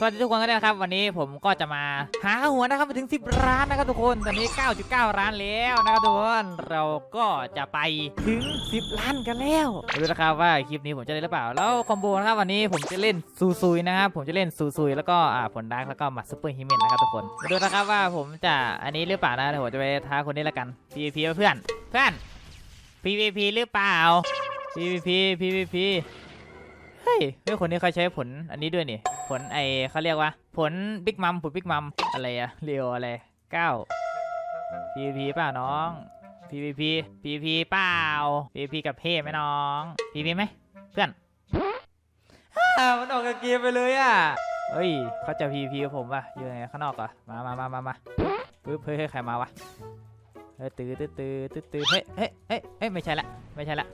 สวัสดีทุกคนกันด้วยนะครับ วันนี้ผมก็จะมาหาหัวนะครับไปถึง 10 ร้านนะครับทุกคนตอนนี้ 9.9 ร้านแล้วนะครับทุกคนเราก็จะไปถึง 10 ล้านกันแล้วไม่รู้นะครับว่าคลิปนี้ผมจะได้หรือเปล่า แล้วคอมโบนะครับวันนี้ผมจะเล่นซูซุยนะครับผมจะเล่นซูซุยแล้วก็อ่าผลดาร์กแล้วก็มัดซุปเปอร์ฮิเมนนะครับทุกคนมาดูนะครับว่าผมจะอันนี้หรือเปล่านะเดี๋ยวผมจะไปท้าคนนี้ละกัน PVP เพื่อนเพื่อน PVP หรือเปล่า PVP PVP เฮ้ยเฮ้ยคนนี้เขาใช้ผลอันนี้ด้วยนี่ ผลไอเขาเรียกว่า ผลบิ๊กมัมผลบิ๊กมัมอะไรอะเรียวอะไรเก้า PVP เปล่าน้อง PVP PVP เปล่า PVP กับเพ่ไหมน้อง PVP ไหมเพื่อนมันออกจากเกมไปเลยอะเฮ้ยเขาจะ PVP กับผมป่ะอยู่ไหนข้างนอกเหรอะมามามามามาปึ๊บเฮ้ยใครมาวะเฮ้ยตื้อตื้อตื้อตื้อตื้อเฮ้ยเฮ้ยเฮ้ยเฮ้ยไม่ใช่ละไม่ใช่ละ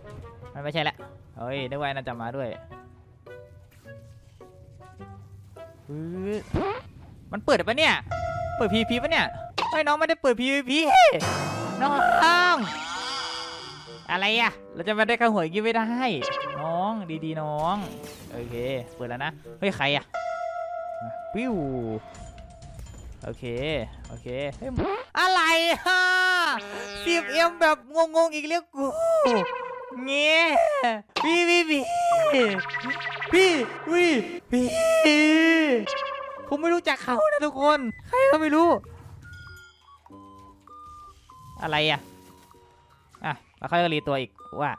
มันไม่ใช่ละเฮ้ยนึกว่าน่าจะมาด้วย ปึ๊ดมันเปิดปะเนี่ย เปิด PVP ปะเนี่ยเฮ้น้องไม่ได้เปิด PVP น้องอะไรอะเราจะมาได้ข้าวหวยกินไม่ได้ น้องดีๆน้อง โอเค เปิดแล้วนะ เฮ้ย ใครอะปิ้วโอเค โอเคเฮ้ยอะไรฮะสิบเอ็มแบบงงๆอีกแล้วกู เงี้ยพี่พี่พี่พี่วิพี่ผมไม่รู้จักเขานะทุกคน ใครก็ไม่รู้ อะไรอะ อะแล้วเขาก็รีตัวอีกว่า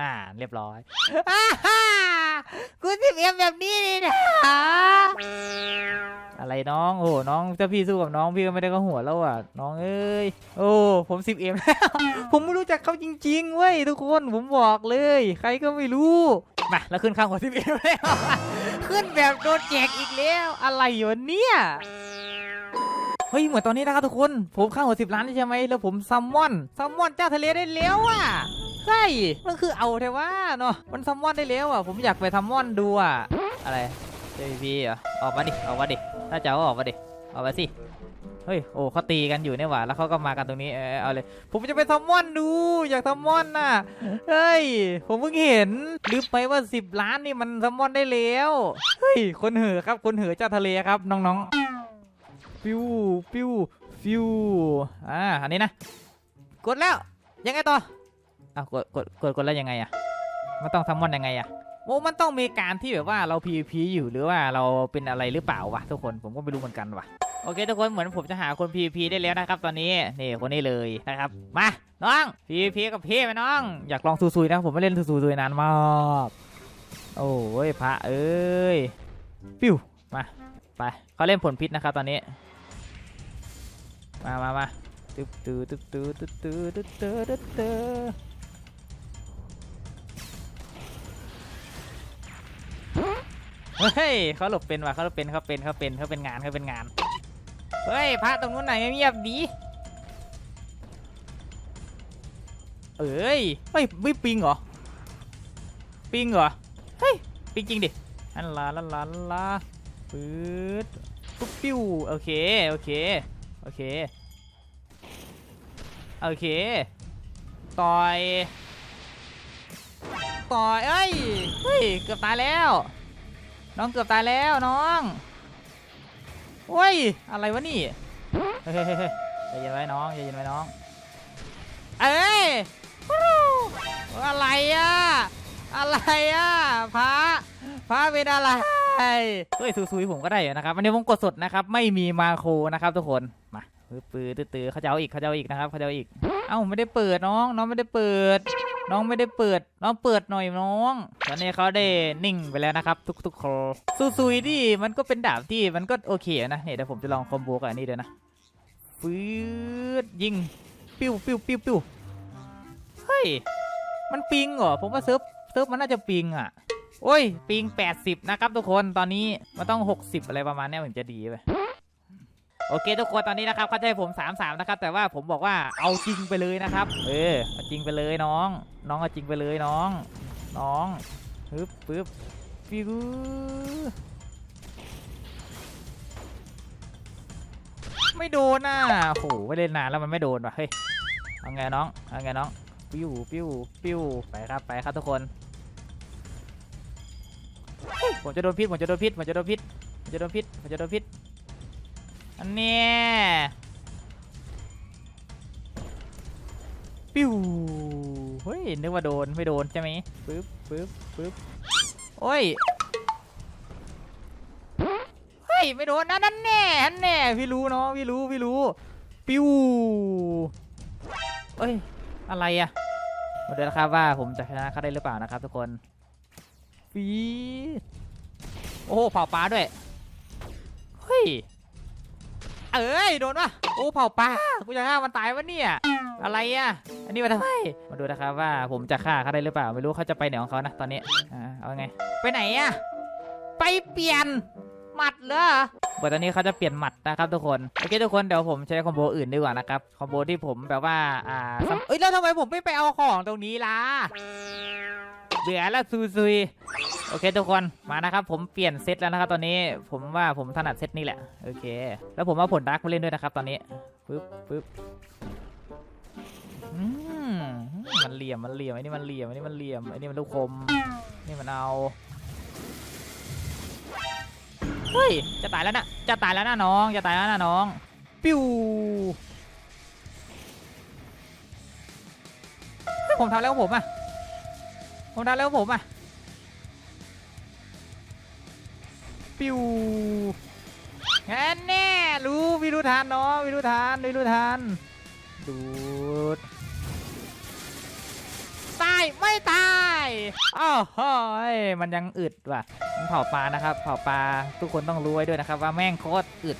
อ่า เรียบร้อยอ่าฮ่ากูสิบเอ็มแบบนี้นี่นะ อะไรน้อง โอ้น้องถ้าพี่สู้กับน้องพี่ก็ไม่ได้ก็หัวแล้วอะ น้องเอ้ย โอ้ผมสิบเอ็มแล้ว ผมไม่รู้จักเขาจริงๆเว้ยทุกคน ผมบอกเลย ใครก็ไม่รู้ มาแล้วขึ้นข้างหัวสิบเอ็มแล้ว ขึ้นแบบโดนแจกอีกแล้ว อะไรอยู่เนี่ยเฮ้ยเหมือนตอนนี้นะครับทุกคน ผมข้างหัวสิบล้านใช่ไหมแล้วผมซัมมอนซัมมอนเจ้าทะเลได้แล้วอะใช่มันคือเอาเทว่าเนาะมันซัมมอนได้แล้วอะ ผมอยากไปซัมมอนดูอะอะไร JP เหรอออกมาดิออกมาดิถ้าจะเอาออกมาดิออกมาสิเฮ้ยโอ้เขาตีกันอยู่เนี่ยหว่าแล้วเขาก็มากันตรงนี้เออเอาเลย ผมจะไปซัมมอนดูอยากซัมมอนน่ะเฮ้ยผมเพิ่งเห็นลืมไปว่า 10 ล้านนี่มันซัมมอนได้แล้วเฮ้ยคนเหือครับคนเหือเจ้าทะเลครับน้องๆฟิวฟิวฟิวอ่าอันนี้นะกดแล้วยังไงต่ออ้าวกดกดกดกดแล้วยังไงอะมันต้องซัมมอนยังไงอะ โอ้มันต้องมีการที่แบบว่าเรา PVP อยู่หรือว่าเราเป็นอะไรหรือเปล่าวะทุกคนผมก็ไม่รู้เหมือนกันวะโอเคทุกคนเหมือนผมจะหาคน PVP ได้แล้วนะครับ ตอนนี้นี่คนนี้เลยนะครับมาน้อง PVP กับพี่ไหมน้อง อยากลองซูซุยนะผมไม่เล่นซูซุยนานมากโอ้ยพระเอ้ยปิ้วมาไปเขาเล่นผลพิษนะครับตอนนี้ มามามาตึ๊บตื้อตึ๊บตื้อตึ๊บตื้อตึ๊บตื้อตึ๊บตื้อ เฮ้ยเขาหลบเป็นว่ะเขาหลบเป็นเขาเป็นเขาเป็นเขาเป็นงานเขาเป็นงาน เฮ้ยพระตรงนู้นไหนไม่เงียบดีเอ้ยเฮ้ยไม่ปิงเหรอ ปิงเหรอ เฮ้ย ปิงจริงดิอันลาลาลาลาปื๊ดปุ๊บปิ้วโอเค โอเค โอเค โอเค ต่อย ต่อย เอ้ย เฮ้ย เกือบตายแล้ว น้องเกือบตายแล้วน้องโอ้ย อะไรวะนี่เฮ้ยใจเย็นไว้น้องใจเย็นไว้น้อง เอ้ยอะไรอะ อะไรอะพระพระเป็นอะไรเฮ้ยซุยๆผมก็ได้อยู่นะครับวันนี้ผมกดสดนะครับ ไม่มีมาโครนะครับทุกคน มาปื้อตื้อๆเขาจะเอาอีกเขาจะเอาอีกนะครับเขาจะเอาอีก เอ้าไม่ได้เปิดน้อง น้องไม่ได้เปิด น้องไม่ได้เปิด น้องเปิดหน่อยน้อง ตอนนี้เขาได้นิ่งไปแล้วนะครับ ทุกทุกคนซุยๆที่มันก็เป็นดาบที่มันก็โอเคนะเนี่ยเดี๋ยวผมจะลองคอมโบกับอันนี้เดี๋ยวนะฟืดยิงปิ้วปิ้วปิ้วปิ้วเฮ้ย มันปิงเหรอ ผมว่าเซิร์ฟเซิร์ฟมันน่าจะปิงอะ โอ้ย ปิง 80 นะครับทุกคน ตอนนี้มันต้อง 60 อะไรประมาณนี้ถึงจะดีไป โอเคทุกคนตอนนี้นะครับเข้าจะให้ผม3-3นะครับแต่ว่าผมบอกว่าเอาจริงไปเลยนะครับเออเอาจริงไปเลยน้อง น้องเอาจริงไปเลยน้อง น้องปึ๊บปึ๊บฟิวไม่โดนน่ะโหไม่เล่นนานแล้วมันไม่โดนว่ะเฮ้ยเอาไงน้องเอาไงน้องปิ้วปิ้วปิ้วไปครับไปครับทุกคนผมจะโดนพิษผมจะโดนพิษผมจะโดนพิษผมจะโดนพิษผมจะโดนพิษ อันเนี้ยปิ้วเฮ้ยนึกว่าโดนไม่โดนใช่ไหมปึ๊บปึ๊บปึ๊บโอ้ยเฮ้ยไม่โดนนะนั่นแน่นั่นแน่พี่รู้เนาะพี่รู้พี่รู้ปิ้วเอ้ยอะไรอะมาดูนะครับว่าผมจะชนะเขาได้หรือเปล่านะครับทุกคนฟีดโอ้โหเผาปลาด้วยเฮ้ย เอ้ยโดนวะโอ้เผาปลากูจะฆ่ามันตายวะเนี่ย อะไรอะ อันนี้มาทำไมมาดูนะครับว่าผมจะฆ่าเขาได้หรือเปล่า ไม่รู้เขาจะไปไหนของเขานะตอนนี้อ่าเอาไง ไปไหนอะ ไปเปลี่ยนหมัดเหรอเดี๋ยวตอนนี้เขาจะเปลี่ยนหมัดนะครับทุกคน โอเคทุกคนเดี๋ยวผมใช้คอมโบอื่นดีกว่านะครับ คอมโบที่ผมแบบว่า อ่าซ้ำเอ้ยแล้วทำไมผมไม่ไปเอาของตรงนี้ล่ะ เบื่อแล้วซุยซุยโอเคทุกคนมานะครับ ผมเปลี่ยนเซตแล้วนะครับตอนนี้ผมว่าผมถนัดเซตนี้แหละโอเค แล้วผมเอาผลดักมาเล่นด้วยนะครับ ตอนนี้ปึ๊บปึ๊บมันเหลี่ยมมันเหลี่ยมไอ้นี่มันเหลี่ยมไอ้นี่มันเหลี่ยมไอ้นี่มันลูกคมนี่มันเอาเฮ้ยจะตายแล้วนะจะตายแล้วนะน้องจะตายแล้วนะน้อง ปิ้วผมทำแล้วผมอะ ผมทำแล้วผมอะ ปิวแค่แน่รู้วิรุทานเนาะวิรุทานวิรุทานดูดตาย ไม่ตายอ้าวเฮ้ยมันยังอึดว่ะมันเผาปลานะครับเผาปลาทุกคนต้องรู้ไว้ด้วยนะครับ ว่าแม่งโคตรอึด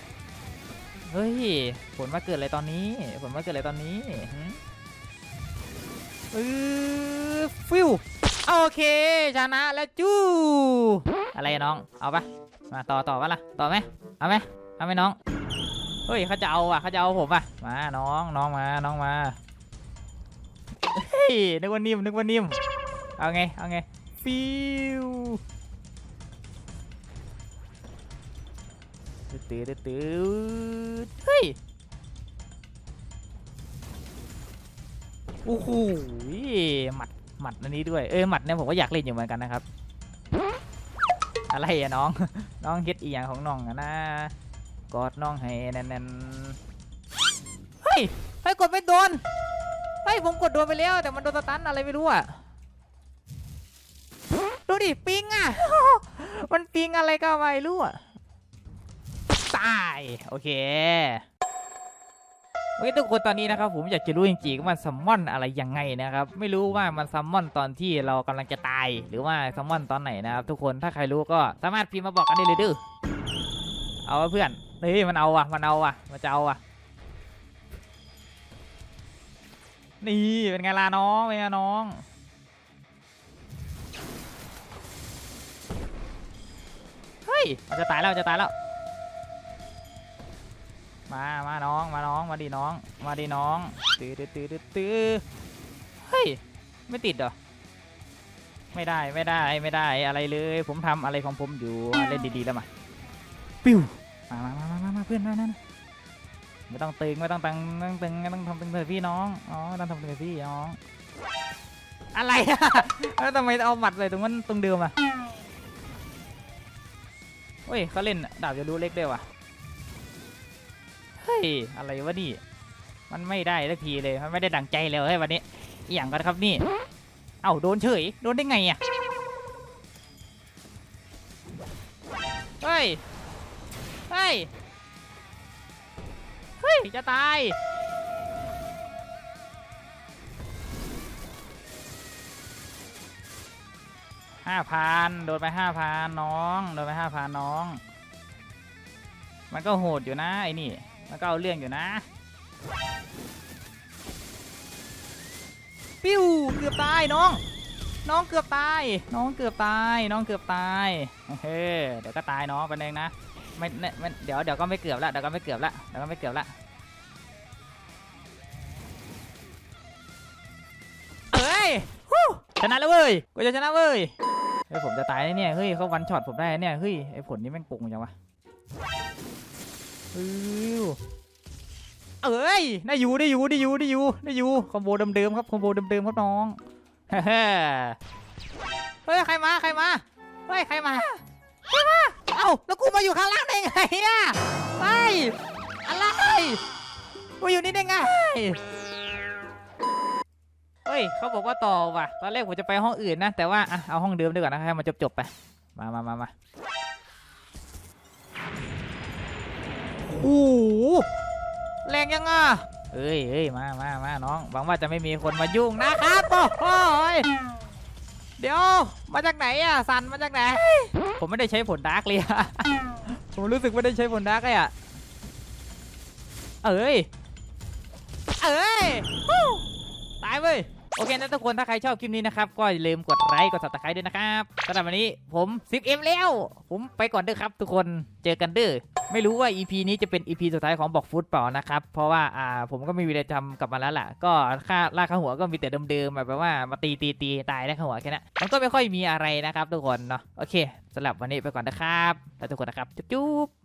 เฮ้ยผลมาเกิดอะไรตอนนี้ผลมาเกิดอะไรตอนนี้อือฟิว โอเค ชนะแล้วจู้อะไรน้อง เอาปะมาต่อต่อปะล่ะ ต่อไหมเอาไหมเอาไหมน้อง เฮ้ยเขาจะเอาอะเขาจะเอาผมอะ มาน้องน้องมาน้องมา เฮ้ยนึกว่านิ่มนึกว่านิ่ม เอาไงเอาไงฟิวตื้อตื้อตื้อเฮ้ยโอ้โหหมัด หมัดอันนี้ด้วย เออหมัดเนี่ยผมก็อยากเล่นอยู่เหมือนกันนะครับ อะไรอะน้อง น้องเฮ็ดอีหยังของน้องอะนะ กอดน้องให้แน่นๆเฮ้ยเฮ้ยกดไม่โดน เฮ้ยผมกดโดนไปแล้ว แต่มันโดนสตันอะไรไม่รู้อะดูดิปิงอะมันปิงอะไรก็ไม่รู้อะตาย โอเค โอเคทุกคนตอนนี้นะครับผมอยากจะรู้จริงๆว่ามันซัมมอนอะไรยังไงนะครับไม่รู้ว่ามันซัมมอนตอนที่เรากำลังจะตาย หรือว่าซัมมอนตอนไหนนะครับทุกคนถ้าใครรู้ก็สามารถพิมพ์มาบอกกันได้เลยดื้อเอาวะเพื่อนเฮ้ยมันเอาว่ะมันเอาว่ะมันจะเอาว่ะนี่เป็นไงล่ะน้องเป็นไงน้องเฮ้ยมันจะตายแล้วมันจะตายแล้ว มา มาน้อง มาน้อง มาดีน้อง มาดีน้องตื้อตื้อตื้อตื้อตื้อเฮ้ย ไม่ติดเหรอ ไม่ได้ ไม่ได้ ไม่ได้ อะไรเลย ผมทำอะไรของผมอยู่ เล่นดีๆแล้วมา ปิ้วมามามามามามาเพื่อนมานั่นไม่ต้องตึง ไม่ต้องตังไม่ต้องตึงไม่ต้องทำตึงเลยพี่น้อง อ๋อไม่ต้องทำตึงเลยพี่น้อง อะไรอะแล้วทำไมเอาหมัดเลยตรงนั้นตรงเดิมอะเฮ้ยเขาเล่นดาบจะรู้เล็กด้วยว่ะ เฮ้ย อะไรวะนี่ มันไม่ได้สักทีเลย มันไม่ได้ดังใจเลยเฮ้ยวันนี้อหย่างกันครับนี่ เอ้าโดนเฉย โดนได้ไงอะ เฮ้ย เฮ้ย เฮ้ย จะตาย ห้าพันโดนไปห้าพันน้อง โดนไปห้าพันน้อง มันก็โหดอยู่นะไอ้นี่ มันก็เอาเรื่องอยู่นะ ปิ้วเกือบตายน้อง น้องเกือบตาย น้องเกือบตาย น้องเกือบตายเฮ้เดี๋ยวก็ตายน้องไปเองนะไม่ไม่ไม่เดี๋ยวเดี๋ยวก็ไม่เกือบละเดี๋ยวก็ไม่เกือบละเดี๋ยวก็ไม่เกือบละเอ้ยชนะแล้วเว้ยกูจะชนะเว้ยเฮ้ยผมจะตายเนี่ยเฮ้ยเขาวันช็อตผมได้เนี่ยเฮ้ยไอ้ผลนี้แม่งโกงจังวะ อือเอ้ยได้อยู่ได้อยู่ได้อยู่ได้อยู่ได้อยู่คอมโบเดิมๆครับคอมโบเดิมๆครับน้องเฮ้ยใครมาใครมาเฮ้ยใครมาใครมาเอ้าแล้วกูมาอยู่ข้างล่างได้ไงอะไปอะไรกูอยู่นี่ได้ไงเฮ้ยเขาบอกว่าต่อว่ะ ตอนแรกผมจะไปห้องอื่นนะ แต่ว่าอะเอาห้องเดิมดีกว่านะให้มันจบๆไป มามามามา โอ้โหแรงยังอะเอ้ยเอ้ยมามามาน้อง หวังว่าจะไม่มีคนมายุ่งนะครับโอ้ยเดี๋ยว มาจากไหนอะ สันมาจากไหน ผมไม่ได้ใช้ผลดาร์กเลยอะผมรู้สึกไม่ได้ใช้ผลดาร์กเลยอะเอ้ย เอ้ย ตายเว้ย โอเคนะทุกคน ถ้าใครชอบคลิปนี้นะครับ ก็อย่าลืมกดไลค์ กด subscribe ด้วยนะครับสำหรับวันนี้ผม 10M แล้ว ผมไปก่อนเด้อครับ ทุกคน เจอกันเด้อ ไม่รู้ว่า EP นี้จะเป็น EP สุดท้ายของบอกฟุตเปล่านะครับ เพราะว่าอ่าผมก็ไม่มีอะไรทำกลับมาแล้วล่ะ ก็ค่าล่าข้าหัวก็มีแต่เดิมๆแบบว่ามาตีตีตีตายได้ข้าหัวแค่นั้นมันก็ไม่ค่อยมีอะไรนะครับทุกคนเนาะโอเคสำหรับวันนี้ไปก่อนนะครับแล้วทุกคนนะครับจุ๊บ